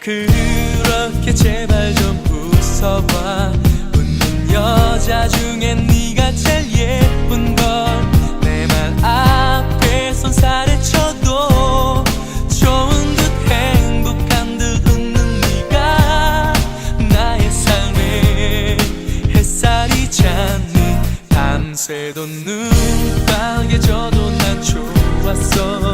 그렇게 제발 좀 웃어봐. 웃는 여자 중에 네가 제일 예쁜 걸 내 말 앞에 손살에 쳐도 좋은 듯 행복한 듯 웃는 네가 나의 삶에 햇살이 잖니? 밤새도 눈 빠게 져도 난 좋았어.